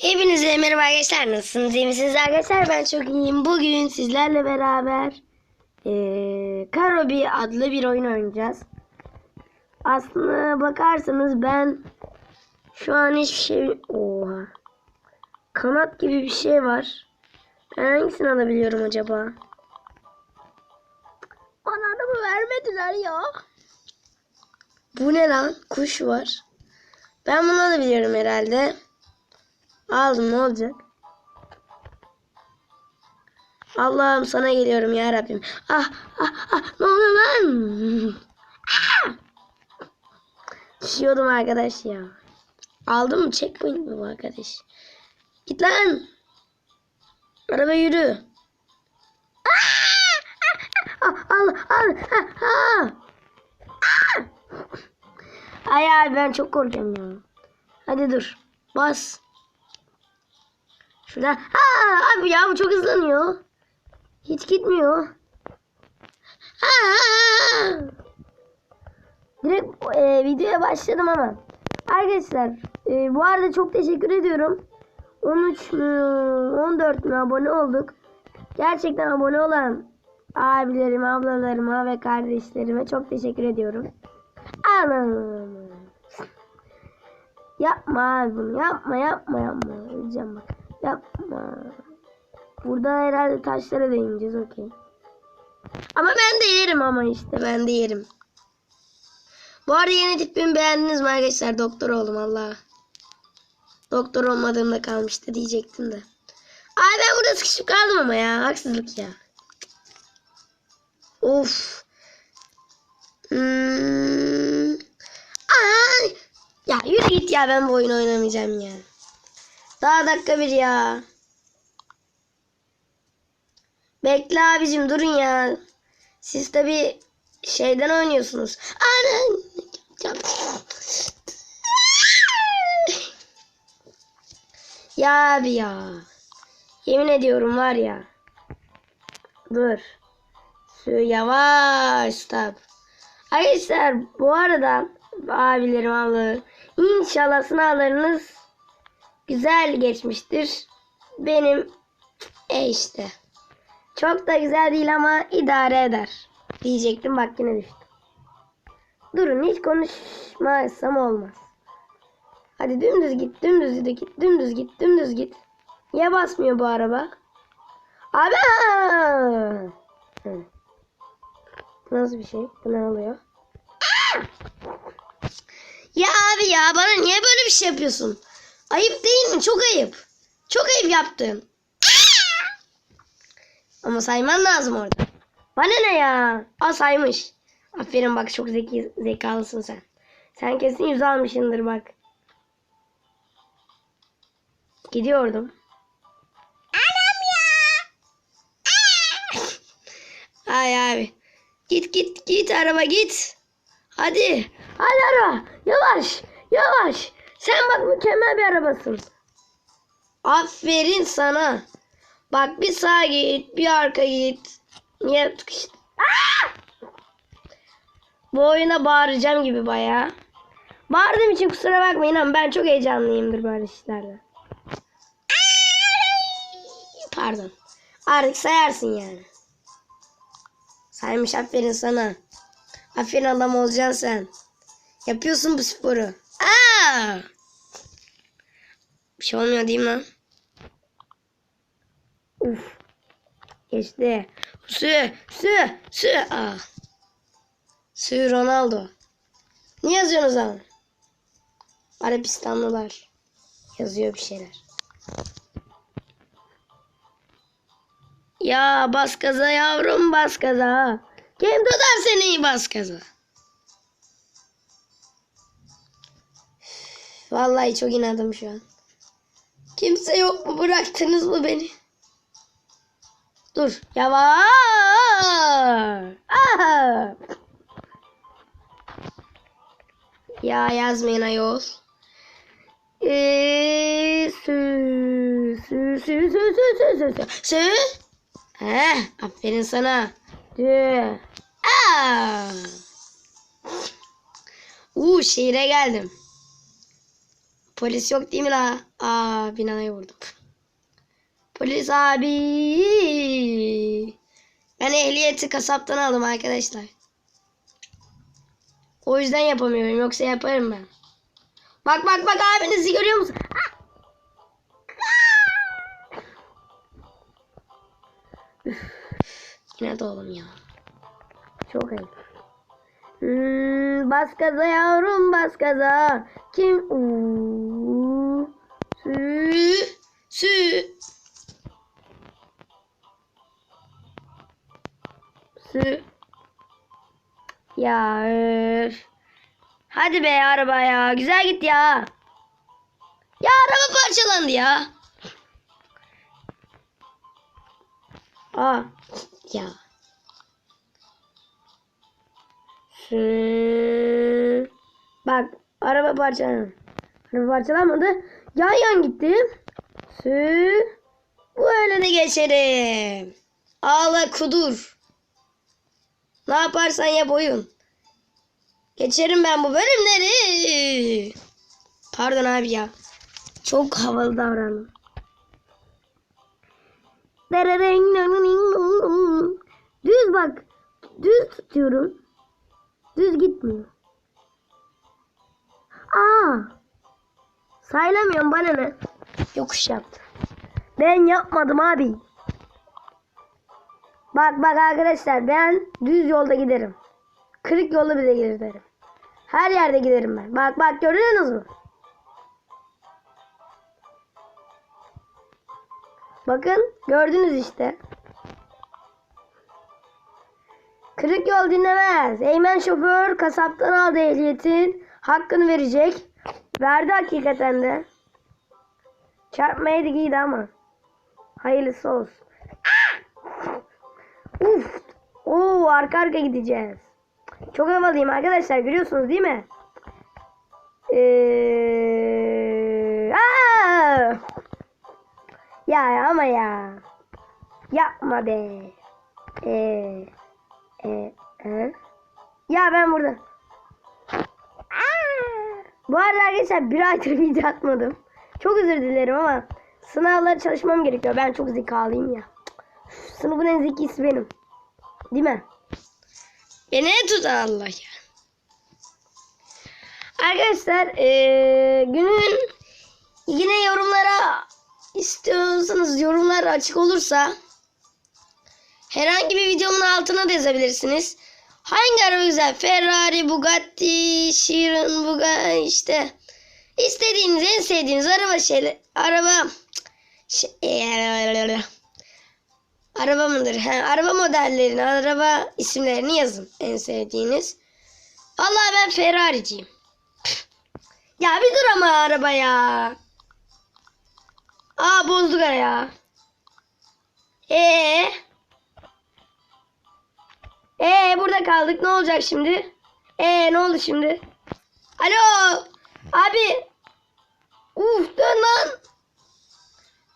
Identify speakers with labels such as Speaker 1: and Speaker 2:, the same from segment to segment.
Speaker 1: Hepinize merhaba arkadaşlar. Nasılsınız? İyi misiniz arkadaşlar? Ben çok iyiyim. Bugün sizlerle beraber eee Karobi adlı bir oyun oynayacağız. Aslına bakarsanız ben şu an hiçbir şey... Oha. Kanat gibi bir şey var. Ben hangisini alabiliyorum acaba? Bana araba vermediler ya. Bu ne lan? Kuş var. Ben bunu alabiliyorum herhalde. Aldım ne olacak? Allah'ım sana geliyorum ya Rabbim. Ah ah ah ne oluyor lan? Ah! Düşüyordum arkadaş ya. Aldın mı? Checkpoint mi bu arkadaş? Git lan. Araba yürü. Ah! Ah, Al al. Ah! Ay abi ben çok korkuyorum ya. Hadi dur. Bas. Şurada. Ha abi ya bu çok hızlanıyor. Hiç gitmiyor. Ha. Direkt e, videoya başladım ama. Arkadaşlar e, bu arada çok teşekkür ediyorum. 13 mü 14 mü abone olduk. Gerçekten abone olan abilerime, ablalarıma ve kardeşlerime çok teşekkür ediyorum. Anam. Yapma abi bunu. Yapma yapma yapma. Öleceğim bak. Yapma. Burada herhalde taşlara değineceğiz okey. Ama ben de yerim ama işte ben de yerim. Bu arada yeni tipimi beğendiniz mi arkadaşlar? Doktor oldum Allah. Doktor olmadığımda kalmıştı diyecektim de. Ay ben burada sıkışıp kaldım ama ya. Haksızlık ya. Of. Hmm. Ay. Ya yürü git ya ben bu oyunu oynamayacağım ya. Daha dakika bir ya. Bekle abicim durun ya. Siz tabi şeyden oynuyorsunuz. Ana. Ya abi ya. Yemin ediyorum var ya. Dur. Yavaş stop. Arkadaşlar bu arada abilerim ablalarım inşallah sınavlarınız güzel geçmiştir. Benim e işte. Çok da güzel değil ama idare eder. Diyecektim bak yine düştüm. Durun hiç konuşmazsam olmaz. Hadi dümdüz git, dümdüz git, dümdüz git, dümdüz git. Niye basmıyor bu araba? Abi! Nasıl bir şey? Bu ne oluyor? Ya abi ya bana niye böyle bir şey yapıyorsun? Ayıp değil mi? Çok ayıp. Çok ayıp yaptın. Ama sayman lazım orada. Bana ne ya? Aa saymış. Aferin bak çok zeki zekalısın sen. Sen kesin yüz almışsındır bak. Gidiyordum. Anam ya. Ay abi. Git git git araba git. Hadi. Hadi araba. Yavaş. Yavaş. Sen bak mükemmel bir arabasın. Aferin sana. Bak bir sağa git, bir arka git. Niye tıkıştın? Bu oyuna bağıracağım gibi bayağı. Bağırdığım için kusura bakmayın ama ben çok heyecanlıyımdır böyle işlerde. Pardon. Artık sayarsın yani. Saymış aferin sana. Aferin adam olacaksın sen. Yapıyorsun bu sporu. Aa! Bir şey olmuyor değil mi? Uf. Geçti. Su, su, su. Aa. Su Ronaldo. Ne yazıyorsunuz ama? Arabistanlılar. Yazıyor bir şeyler. Ya bas gaza yavrum bas gaza. Kim tutar seni bas gaza. Vallahi çok inadım şu an. Kimse yok mu bıraktınız mı beni? Dur yavaş. Ya yazmayın ayol. Ee, sü, sü, sana. Dü. Aa. Uuu şehire geldim. Polis yok değil mi la? Aa binaya vurdum. Polis abi. Ben ehliyeti kasaptan aldım arkadaşlar. O yüzden yapamıyorum. Yoksa yaparım ben. Bak bak bak abinizi görüyor musun? Ah! Üf, Yine de oğlum ya. Çok ayıp. Hmm, bas gaza yavrum bas gaza. Kim? Uuu. Sü. Sü. Ya. Hadi be araba ya. Güzel git ya. Ya araba parçalandı ya. Aa. Ya. Sü. Bak araba parçalandı. Araba parçalanmadı. Yan yan gitti. Sü. Böyle de geçerim. Ağla kudur. Ne yaparsan yap oyun. Geçerim ben bu bölümleri. Pardon abi ya. Çok havalı davrandım. Düz bak. Düz tutuyorum. Düz gitmiyor. Aa. Saylamıyorum bana ne? Yokuş yaptı. Ben yapmadım abi. Bak bak arkadaşlar ben düz yolda giderim. Kırık yolda bile giderim. Her yerde giderim ben. Bak bak görüyorsunuz mu? Bakın gördünüz işte. Kırık yol dinlemez. Eymen şoför kasaptan aldı ehliyetin. Hakkını verecek. Verdi hakikaten de. Çarpmaydı giydi ama. Hayırlısı olsun. Uf. Oo arka arka gideceğiz. Çok havalıyım arkadaşlar görüyorsunuz değil mi? Ee! Ya ama ya. Yapma be. Ee, e, e. Ya ben burada. Bu arada arkadaşlar bir aydır video atmadım. Çok özür dilerim ama sınavlara çalışmam gerekiyor. Ben çok zekalıyım ya. Sınıfın en zekisi benim. Değil mi? Beni tutan Allah ya. Arkadaşlar eee, günün yine yorumlara istiyorsanız yorumlar açık olursa herhangi bir videomun altına da yazabilirsiniz. Hangi araba güzel? Ferrari, Bugatti, Chiron, Bugatti işte istediğiniz en sevdiğiniz araba şeyler araba şey, Araba mıdır? He, araba modellerini, araba isimlerini yazın en sevdiğiniz. Vallahi ben Ferrari'ciyim. ya bir dur ama araba ya. Aa bozduk ya. Ee. Ee burada kaldık. Ne olacak şimdi? Ee ne oldu şimdi? Alo. Abi. Uf dön lan.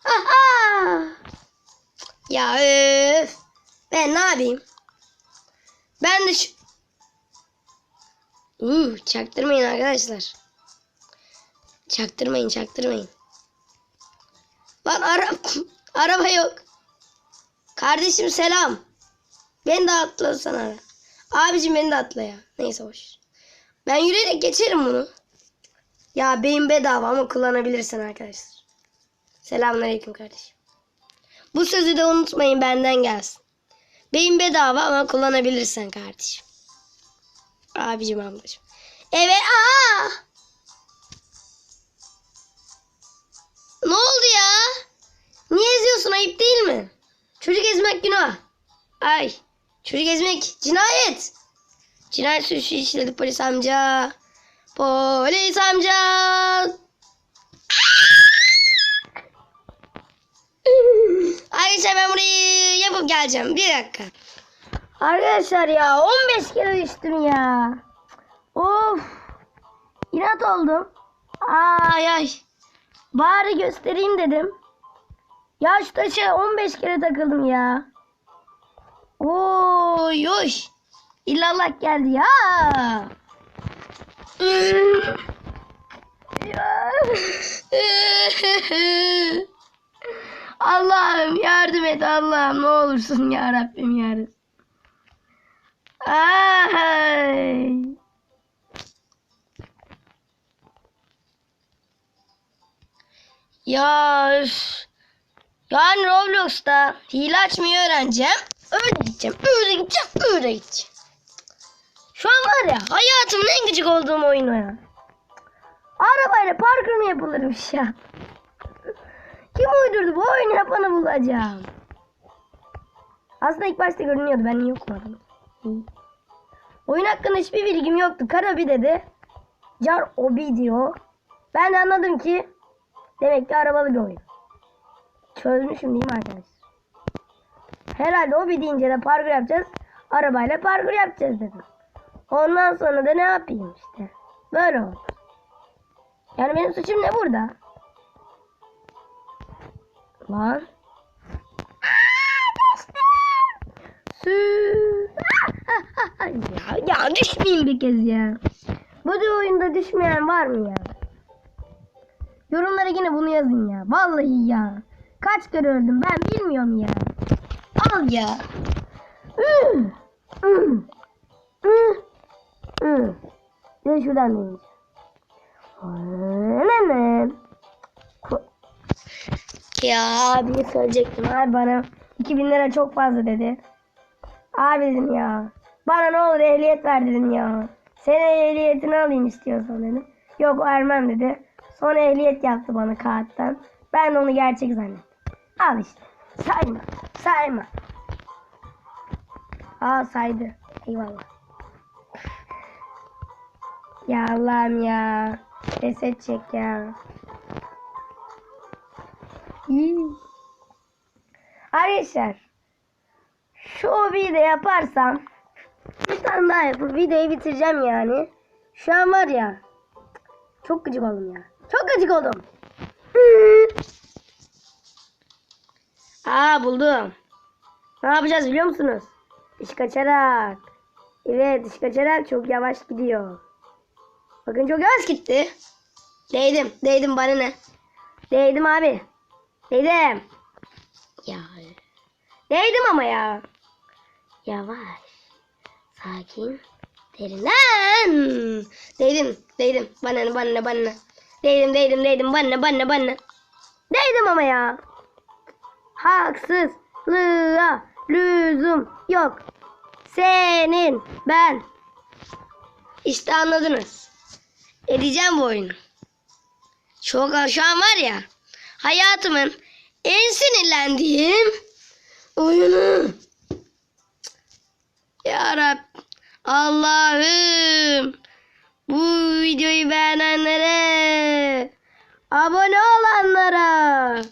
Speaker 1: Aha. Ya öf. Ben ne yapayım? Ben de şu... Uh, çaktırmayın arkadaşlar. Çaktırmayın çaktırmayın. Lan ara araba yok. Kardeşim selam. Beni de atla sana. Abicim beni de atla ya. Neyse hoş. Ben yürüyerek geçerim bunu. Ya beyin bedava ama kullanabilirsin arkadaşlar. Selamünaleyküm kardeşim. Bu sözü de unutmayın benden gelsin. Beyin bedava ama kullanabilirsen kardeşim. Abicim ablacım. Evet aa. Ne oldu ya? Niye eziyorsun ayıp değil mi? Çocuk ezmek günah. Ay. Çocuk ezmek cinayet. Cinayet suçu işledi polis amca. Polis amca. Arkadaşlar ben burayı yapıp geleceğim. Bir dakika. Arkadaşlar ya 15 kere düştüm ya. Of. İnat oldum. Ay ay. Bari göstereyim dedim. Ya şu taşa 15 kere takıldım ya. Oy oy. İllallah geldi ya. Allah'ım yardım et Allah'ım ne olursun ya Rabbim yardım. Ay. Ya üf. Yani Roblox'ta hile açmayı öğreneceğim. Öyle gideceğim, öyle gideceğim, öyle gideceğim. Şu an var ya hayatımın en gıcık olduğum oyunu ya. Arabayla parkur mu yapılırmış ya? Kim uydurdu bu oyunu yapanı bulacağım. Aslında ilk başta görünüyordu ben niye okumadım. Oyun hakkında hiçbir bilgim yoktu. Karabi dedi. Car obi diyor. Ben de anladım ki demek ki arabalı bir oyun. Çözmüşüm değil mi arkadaşlar? Herhalde obi deyince de parkur yapacağız. Arabayla parkur yapacağız dedim. Ondan sonra da ne yapayım işte. Böyle oldu. Yani benim suçum ne burada? Lan. Sü. ya, ya düşmeyeyim bir kez ya. Bu da oyunda düşmeyen var mı ya? Yorumlara yine bunu yazın ya. Vallahi ya. Kaç kere öldüm ben bilmiyorum ya. Al ya. Üh. Üh. Üh. Üh. Bir de şuradan deneyeceğim. Ya abi söyleyecektim abi bana 2000 lira çok fazla dedi. Abi dedim ya. Bana ne olur ehliyet ver dedim ya. Senin ehliyetini alayım istiyorsan dedim. Yok vermem dedi. Sonra ehliyet yaptı bana kağıttan. Ben de onu gerçek zannettim. Al işte. Sayma. Sayma. Aa saydı. Eyvallah. Ya Allah'ım ya. Reset çek ya. İyi. Arkadaşlar şu hobiyi de yaparsam bir tane daha yapıp videoyu bitireceğim yani. Şu an var ya çok gıcık oldum ya. Çok gıcık oldum. Aa buldum. Ne yapacağız biliyor musunuz? Diş kaçarak. Evet diş kaçarak çok yavaş gidiyor. Bakın çok yavaş gitti. Değdim. Değdim bana ne? Değdim abi. Değdim. Ya. Değdim ama ya. Yavaş. Sakin. Derinden. Değdim. Değdim. Bana ne bana ne bana ne. Değdim değdim değdim. Bana bana ne bana ne. Değdim ama ya. Haksızlığa lüzum yok. Senin ben. İşte anladınız. Edeceğim bu oyunu. Çok şu var ya hayatımın en sinirlendiğim oyunu. Ya Rab Allah'ım bu videoyu beğenenlere abone olanlara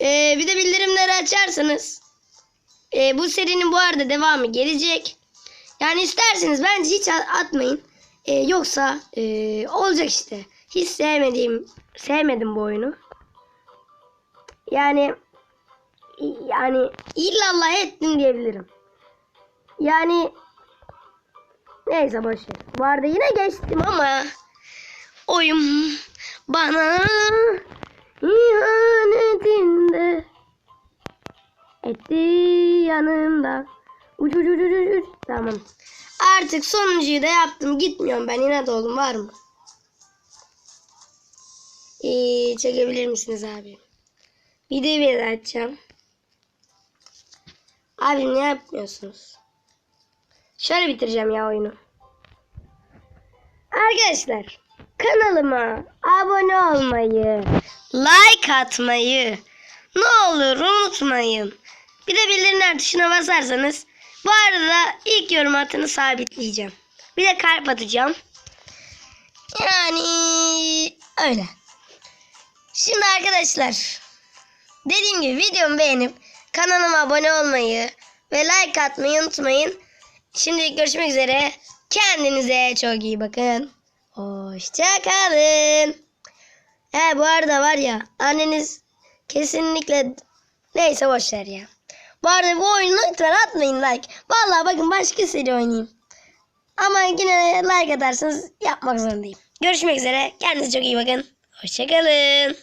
Speaker 1: ee, bir de bildirimleri açarsanız ee, bu serinin bu arada devamı gelecek. Yani isterseniz bence hiç atmayın. Ee, yoksa ee, olacak işte. Hiç sevmediğim, sevmedim bu oyunu. Yani yani illallah ettim diyebilirim. Yani neyse boşver. Vardı yine geçtim ama oyun bana ihanetinde etti yanımda. Uç uç uç uç uç. Tamam. Artık sonuncuyu da yaptım. Gitmiyorum ben. inat oldum. Var mı? Ee, çekebilir misiniz abi? Videoyu bir açacağım. Abi ne yapmıyorsunuz? Şöyle bitireceğim ya oyunu. Arkadaşlar kanalıma abone olmayı, like atmayı ne olur unutmayın. Bir de bildirimler tuşuna basarsanız bu arada ilk yorum atını sabitleyeceğim. Bir de kalp atacağım. Yani öyle. Şimdi arkadaşlar dediğim gibi videomu beğenip kanalıma abone olmayı ve like atmayı unutmayın. Şimdi görüşmek üzere. Kendinize çok iyi bakın. Hoşçakalın. He bu arada var ya anneniz kesinlikle neyse boşver ya. Bu arada bu oyunu lütfen atmayın like. Vallahi bakın başka seri oynayayım. Ama yine like atarsanız yapmak zorundayım. Görüşmek üzere. Kendinize çok iyi bakın. Hoşçakalın.